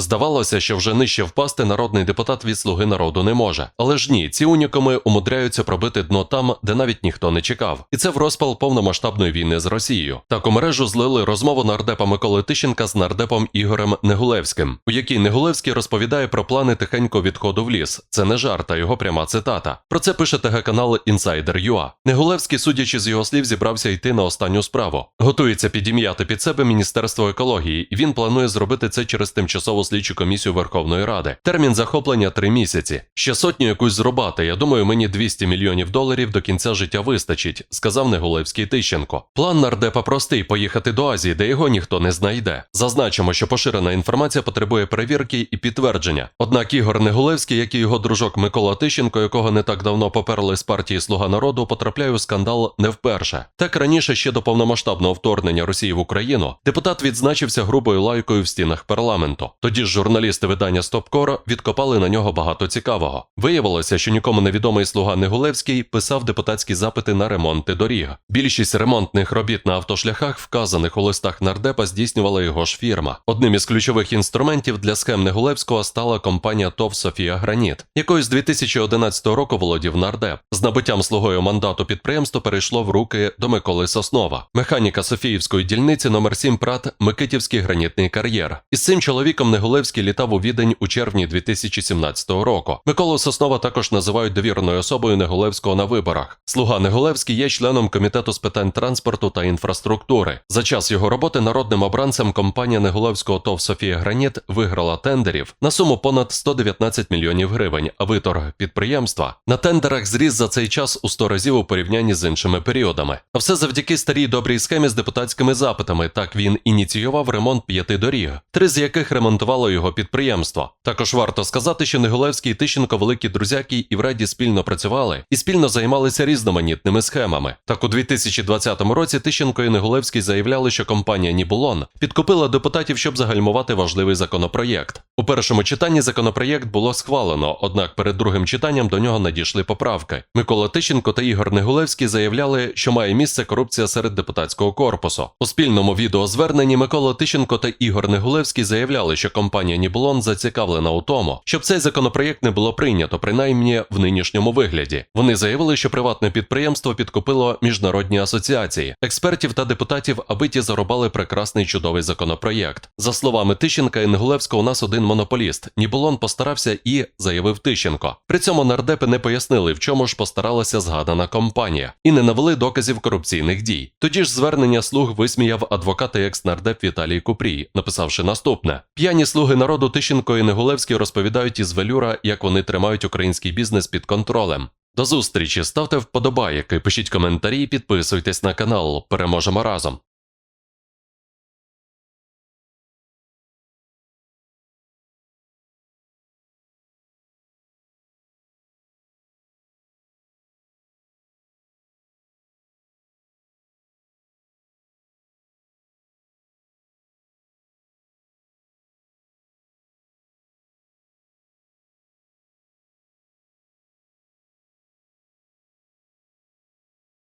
Здавалося, що вже нижче впасти народний депутат від слуги народу не може. Але ж ні, ці унікуми умудряються пробити дно там, де навіть ніхто не чекав. І це в розпал повномасштабної війни з Росією. Так у мережу злили розмову нардепа Миколи Тищенка з нардепом Ігорем Негулевським, у якій Негулевський розповідає про плани тихенького відходу в ліс. Це не жарт, а його пряма цитата. Про це пише ТГ-канал Insider.ua. Негулевський, судячи з його слів, зібрався йти на останню справу. Готується підім'яти під себе Міністерство екології, і він планує зробити це через тимчасову слідчу комісію Верховної Ради. Термін захоплення три місяці. Ще сотню якусь зрубати. Я думаю, мені 200 мільйонів доларів до кінця життя вистачить, сказав Негулевський Тищенко. План нардепа простий поїхати до Азії, де його ніхто не знайде. Зазначимо, що поширена інформація потребує перевірки і підтвердження. Однак Ігор Негулевський, як і його дружок Микола Тищенко, якого не так давно поперли з партії Слуга народу, потрапляє у скандал не вперше. Так раніше ще до повномасштабного вторгнення Росії в Україну депутат відзначився грубою лайкою в стінах парламенту. Тоді ж журналісти видання Стопкора відкопали на нього багато цікавого. Виявилося, що нікому невідомий слуга Негулевський писав депутатські запити на ремонти доріг. Більшість ремонтних робіт на автошляхах, вказаних у листах нардепа, здійснювала його ж фірма. Одним із ключових інструментів для схем Негулевського стала компанія ТОВ Софія Граніт, якою з 2011 року володів нардеп. З набиттям слугою мандату підприємство перейшло в руки до Миколи Соснова, механіка Софіївської дільниці номер 7 ПРАТ Микитівський гранітний кар'єр. Із цим чоловіком Негулевський літав у відень у червні 2017 року. Миколу Соснова також називають довіреною особою Негулевського на виборах. Слуга Негулевський є членом комітету з питань транспорту та інфраструктури. За час його роботи народним обранцем компанія Негулевського ТОВ Софія Граніт виграла тендерів на суму понад 119 мільйонів гривень, а виторг підприємства на тендерах зріс за цей час у 100 разів у порівнянні з іншими періодами. А все завдяки старій добрій схемі з депутатськими запитами. Так він ініціював ремонт п'яти доріг, три з яких ремонтувало його підприємство. Також варто сказати, що Негулевський і Тищенко великі друзяки і в раді спільно працювали і спільно займалися різноманітними схемами. Так у 2020 році Тищенко і Негулевський заявляли, що компанія Нібулон підкупила депутатів, щоб загальмувати важливий законопроєкт. У першому читанні законопроєкт було схвалено, однак перед другим читанням до нього надійшли поправки. Микола Тищенко та Ігор Негулевський заявляли, що має місце корупція серед депутатського корпусу. У спільному відеозверненні Микола Тищенко та Ігор Негулевський заявляли, що компанія Нібулон зацікавлена у тому, щоб цей законопроєкт не було прийнято, принаймні в нинішньому вигляді. Вони заявили, що приватне підприємство підкупило міжнародні асоціації, експертів та депутатів, аби ті зарубали прекрасний чудовий законопроєкт. За словами Тищенка і Негулевського, у нас один монополіст. Нібулон постарався і заявив Тищенко. При цьому нардепи не пояснили, в чому ж постаралася згадана компанія, і не навели доказів корупційних дій. Тоді ж звернення слуг висміяв адвокат і екс-нардеп Віталій Купрій, написавши наступне: п'яні слуги народу Тищенко і Негулевський розповідають із велюра, як вони тримають український бізнес під контролем. До зустрічі, ставте вподобайки, пишіть коментарі, підписуйтесь на канал. Переможемо разом.